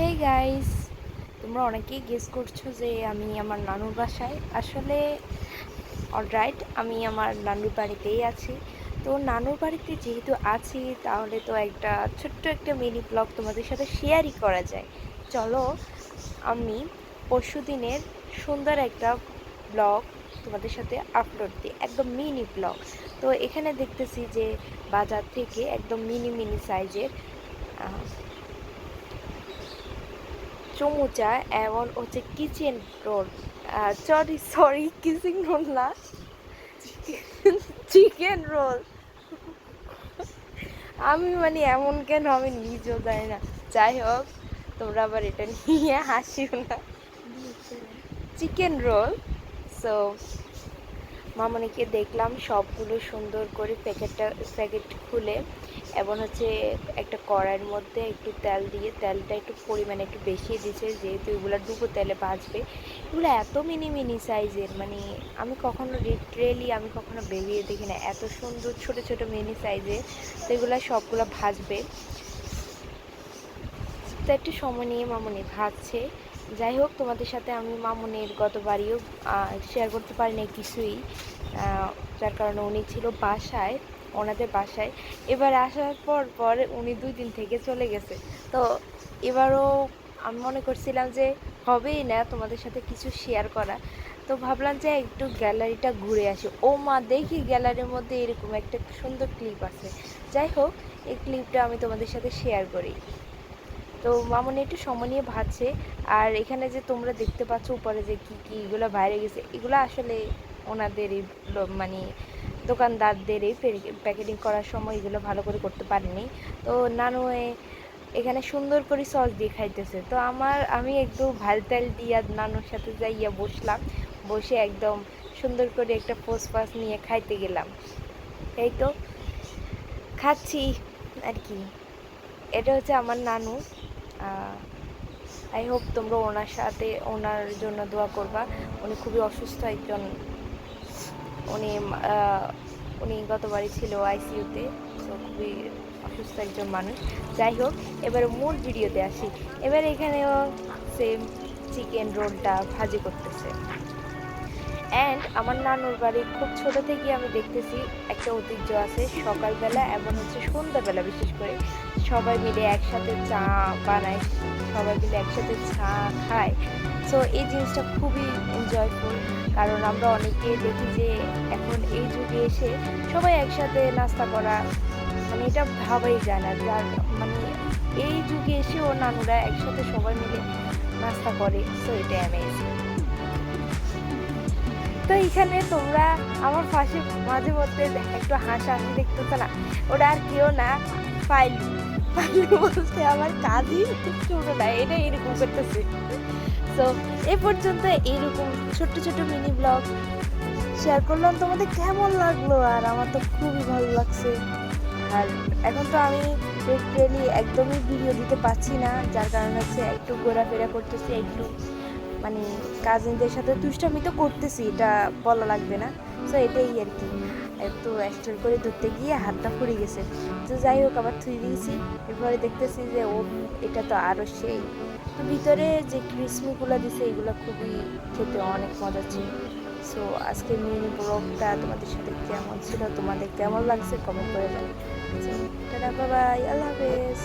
Hey guys তোমরা অনেকেই guess করছ যে আমি আমার নানুর বাসায়। আসলে অলরাইট আমি আমার নানুর বাড়িতেই আছি। তো নানুর বাড়িতে যেহেতু আছি, তাহলে তো একটা ছোট্ট একটা মিনি ব্লগ তোমাদের সাথে শেয়ারই করা যায়। চলো, আমি পরশু দিনের সুন্দর একটা ব্লগ তোমাদের সাথে আপলোড দিই, একদম মিনি ব্লগ তো এখানে দেখতেছি যে বাজার থেকে একদম মিনি মিনি সাইজের চমুচা এবং হচ্ছে kitchen roll sorry sorry kitchen roll না। চিকেন রোল আমি মানে এমন কেন আমি নিজেও জানি না। যাই হোক তোমরা আবার এটা নিয়ে হাসিও না। চিকেন রোল সো মামনিকে দেখলাম সবগুলো সুন্দর করে প্যাকেটটা, প্যাকেট খুলে এবং হচ্ছে একটা কড়াইয়ের মধ্যে একটু তেল দিয়ে, তেলটা একটু পরিমাণে একটু বেশি দিয়েছে, যেহেতু এগুলো ডুবো তেলে ভাজবে। এগুলো এত মিনি মিনি সাইজের মানে আমি কখনো লিটারেলি আমি কখনো বেরিয়ে দেখি না এত সুন্দর ছোট ছোট মিনি সাইজের। তো এগুলো সবগুলো ভাজবে। তো একটু সময় নিয়ে মামনি ভাজছে যাই হোক, তোমাদের সাথে আমি মামুনের গতবারইও শেয়ার করতে পারি পারিনি কিছুই। যার কারণে উনি ছিল বাসায়, ওনাদের বাসায়। এবার আসার পর পর উনি দুই দিন থেকে চলে গেছে। তো এবারও আমি মনে করছিলাম যে হবেই না তোমাদের সাথে কিছু শেয়ার করা। তো ভাবলাম যে একটু গ্যালারিটা ঘুরে আসি। ও মা, দেখি গ্যালারির মধ্যে এরকম একটা সুন্দর ক্লিপ আছে। যাই হোক, এই ক্লিপটা আমি তোমাদের সাথে শেয়ার করি। তো মামনি একটু সময় নিয়ে ভাজছে আর এখানে যে তোমরা দেখতে পাচ্ছ উপরে যে কী কী এগুলো বাইরে গেছে, এগুলো আসলে ওনাদের মানে দোকানদারদের এই প্যাকেটিং করার সময় এগুলো ভালো করে করতে পারেনি। তো নানু এখানে সুন্দর করে সস দিয়ে খাইতেছে। তো আমার, আমি একটু ভালো তেল দিয়ে নানুর সাথে যাইয়া বসলাম, বসে একদম সুন্দর করে একটা পোস ফাস নিয়ে খাইতে গেলাম। এই তো, খাচ্ছি আর কি। এটা হচ্ছে আমার নানু। আই হোপ তোমরা ওনার সাথে, ওনার জন্য দোয়া করবা। উনি খুবই অসুস্থ একজন। উনি উনি গতবারই ছিল আইসিইউতে তো খুবই অসুস্থ একজন মানুষ। যাই হোক, এবার মূল ভিডিওতে আসি। এবার এখানেও সেম চিকেন রোলটা ভাজি করতেছে। অ্যান্ড আমার নানুর বাড়ি খুব ছোট থেকে আমি দেখতেছি একটা ঐতিহ্য আছে, সকালবেলা এবং হচ্ছে সন্ধ্যাবেলা বিশেষ করে। সবাই মিলে একসাথে চা বানায় সবাই মিলে একসাথে চা খায় সো এই জিনিসটা খুবই এনজয়ফুল কারণ আমরা অনেকে দেখি যে এখন এই যুগে এসে সবাই একসাথে নাস্তা করা মানে এটা ভাবাই যায় না। যার মানে এই যুগে এসেও নানুরা একসাথে সবাই মিলে নাস্তা করে সো এটা অ্যামেজিং তো এইখানে তোমরা আমার পাশে মাঝে মধ্যে একটু হাসি হাসি দেখতেছে না? ওটা আর কেউ না, ফাইলু। বলতে আমার কাজই ছোটো না এটা এরকম করতেছে। তো এ পর্যন্ত এইরকম ছোট্ট ছোট্ট মিনি ব্লগ শেয়ার করলাম। তোমাদের কেমন লাগল? আর আমার তো খুবই ভালো লাগছে। আর এখন তো আমি রিয়েলি একদমই ভিডিও দিতে পারছি না, যার কারণে হচ্ছে একটু ঘোরাফেরা করতেছি, একটু মানে কাজিনদের সাথে দুষ্টামি তো করতেছি, এটা বলা লাগবে না। তো এটাই আর কি। একটু অ্যাক্সটেল করে ধরতে গিয়ে হাতটা পড়ে গেছে। তো যাই হোক, আবার থুই দিয়েছি। এরপরে দেখতেছি যে ও, এটা তো আরও সেই। তো ভিতরে যে ক্রিসমিগুলো দিছে, এগুলো খুবই খেতে অনেক মজা ছিল। সো আজকে মিনি ব্লগটা তোমাদের সাথে কেমন ছিল, তোমাদের কেমন লাগছে কমেন্ট করে দাও টাটা বাবাই আল্লাহ হাফেজ।